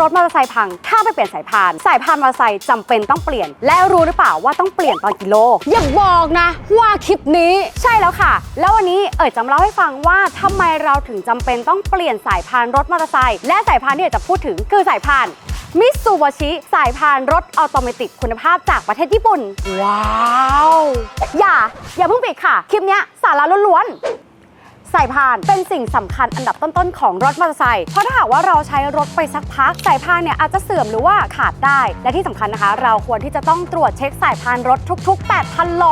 รถมอเตอร์ไซค์พัง ถ้าไปเปลี่ยนสายพาน สายพานมอเตอร์ไซค์จำเป็นต้องเปลี่ยน และรู้หรือเปล่าว่าต้องเปลี่ยนตอนกิโล อย่าบอกนะ ว่าคลิปนี้ ใช่แล้วค่ะ แล้ววันนี้เอ๋ยจะมาเล่าให้ฟังว่าทำไมเราถึงจำเป็นต้องเปลี่ยนสายพานรถมอเตอร์ไซค์และสายพานที่เอ๋ยจะพูดถึงคือสายพานมิตซูบชิสายพานรถออโตเมติกคุณภาพจากประเทศญี่ปุ่น ว้าว อย่า อย่าเพิ่งปิดค่ะ คลิปเนี้ยสาระล้วนๆ สายพานเป็นสิ่งสำคัญอันดับต้นๆของรถมอเตอร์ไซค์เพราะถ้าหากว่าเราใช้รถไปสักพักสายพานเนี่ยอาจจะเสื่อมหรือว่าขาดได้ และที่สำคัญนะคะ เราควรที่จะต้องตรวจเช็คสายพานรถทุก ๆ 8,000โล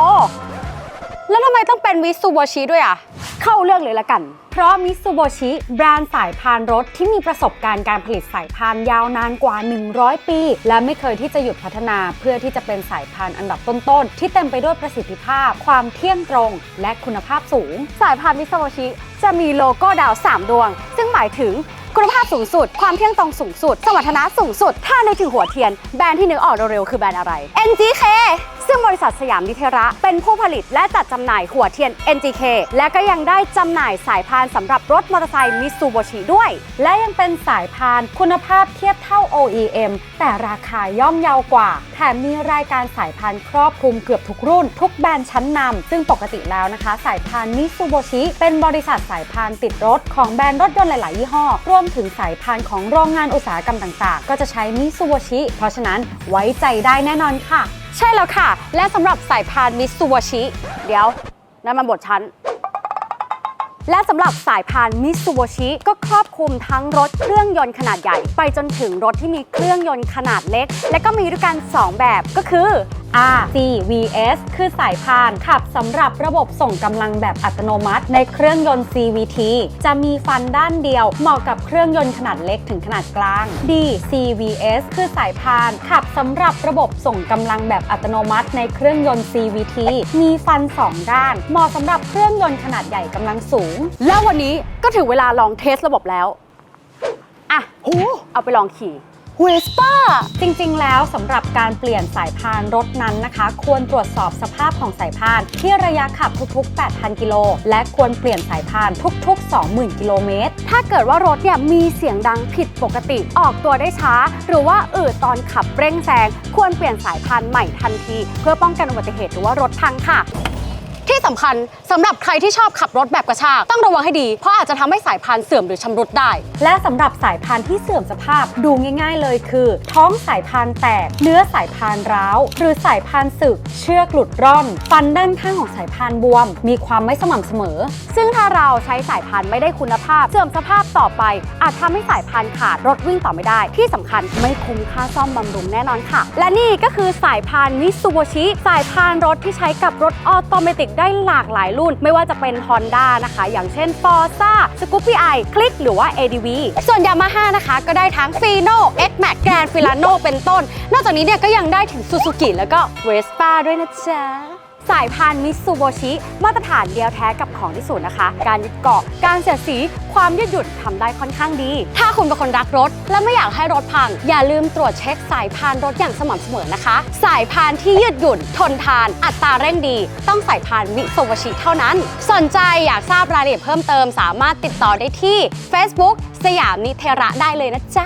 แล้วทำไมต้องเป็นวิซูโบชิด้วยอะ เข้าเรื่องเลยละกัน เพราะมิตซูโบชิแบรนด์สายพานรถที่มีประสบการณ์การผลิตสายพานยาวนานกว่า 100 ปี และไม่เคยที่จะหยุดพัฒนาเพื่อที่จะเป็นสายพานอันดับต้นๆ ที่เต็มไปด้วยประสิทธิภาพ ความเที่ยงตรง และคุณภาพสูง สายพานมิตซูโบชิจะมีโลโก้ดาว 3 ดวง ซึ่งหมายถึงคุณภาพสูงสุด ความเที่ยงตรงสูงสุด สมรรถนะสูงสุด ถ้าในกถึงหัวเทียน แบรนด์ที่นึกออกเร็วๆคือแบรนด์อะไร NGK ซึ่งบริษัทสยามนิเทระเป็นผู้ผลิตและจัดจำหน่ายหัวเทียน NGK และก็ยังได้จำหน่ายสายพานสำหรับรถมอเตอร์ไซค์มิตซูโบชิด้วย และยังเป็นสายพานคุณภาพเทียบเท่า OEM แต่ราคาย่อมเยาวกว่า แถมมีรายการสายพานครอบคลุมเกือบทุกรุ่น ทุกแบรนด์ชั้นนำซึ่งปกติแล้วนะคะ สายพานมิตซูโบชิเป็นบริษัทสายพานติดรถของแบรนด์รถยนต์หลาย ๆ ยี่ห้อ รวมถึงสายพานของโรงงานอุตสาหกรรมต่าง ๆ ก็จะใช้มิตซูโบชิเพราะฉะนั้นไว้ใจได้แน่นอนค่ะ ใช่แล้วค่ะ และสำหรับสายพานมิตซูโบชิ เดี๋ยวนั่นมันบทชั้นและสำหรับสายพานมิตซูโบชิก็ครอบคลุมทั้งรถเครื่องยนต์ขนาดใหญ่ ไปจนถึงรถที่มีเครื่องยนต์ขนาดเล็ก และก็มีด้วยกัน 2 แบบก็คือ RCVS คือสายพานขับสำหรับระบบส่งกำลังแบบอัตโนมัติ ในเครื่องยนต์ CVT จะมีฟันด้านเดียว เหมาะกับเครื่องยนต์ขนาดเล็กถึงขนาดกลาง DCVS คือสายพานขับสำหรับระบบส่งกำลังแบบอัตโนมัติ ในเครื่องยนต์ CVT มีฟัน 2 ด้าน เหมาะสำหรับเครื่องยนต์ขนาดใหญ่กำลังสูง แล้ววันนี้ก็ถึงเวลาลองเทสระบบแล้ว อะโหเอาไปลองขี่ เวสป้าจริงๆ แล้วสำหรับการเปลี่ยนสายพานรถนั้นนะคะ ควรตรวจสอบสภาพของสายพานที่ระยะขับทุกๆ 8,000 กิโล และควรเปลี่ยนสายพานทุก ๆ 20,000 กิโลเมตร ถ้าเกิดว่ารถเนี่ยมีเสียงดังผิดปกติออกตัวได้ช้า หรือว่าอืดตอนขับเร่งแซงควรเปลี่ยนสายพานใหม่ทันที เพื่อป้องกันอุบัติเหตุหรือว่ารถพังค่ะ ที่สำคัญสำหรับใครที่ชอบขับรถแบบกระชากต้องระวังให้ดี เพราะอาจจะทำให้สายพานเสื่อมหรือชำรุดได้ และสำหรับสายพานที่เสื่อมสภาพดูง่าย ๆ เลยคือ ท้องสายพานแตก เนื้อสายพานร้าว หรือสายพานสึก เชือกหลุดร่อน ฟันด้านข้างของสายพานบวม มีความไม่สม่ำเสมอ ซึ่งถ้าเราใช้สายพานไม่ได้คุณภาพ เสื่อมสภาพต่อไป อาจทำให้สายพานขาดรถวิ่งต่อไม่ได้ ที่สำคัญไม่คุ้มค่าซ่อมบำรุงแน่นอนค่ะ และนี่ก็คือสายพานมิตซูโบชิสายพานรถที่ใช้กับรถออโตเมติกได้หลากหลายรุ่น ไม่ว่าจะเป็น Honda นะคะ อย่างเช่น Forza Scoopy i Click หรือว่า ADV ส่วน Yamaha นะคะ ก็ได้ทั้ง Fino X-Max Grand Filano เป็นต้น นอกจากนี้เนี่ยก็ยังได้ถึง Suzuki แล้วก็ Vespa ด้วยนะจ๊ะ สายพานมิตซูโบชิ มาตรฐานเดียวแท้กับของที่สุดนะคะ การยึดเกาะ การเสียดสี ความยืดหยุ่นทำได้ค่อนข้างดี ถ้าคุณเป็นคนรักรถ และไม่อยากให้รถพัง อย่าลืมตรวจเช็คสายพานรถอย่างสม่ำเสมอนะคะ สายพานที่ยืดหยุ่น ทนทาน อัตราเร่งดี ต้องสายพานมิตซูโบชิเท่านั้น สนใจอยากทราบรายละเอียดเพิ่มเติม สามารถติดต่อได้ที่ Facebook สยามนิเทระได้เลยนะจ๊ะ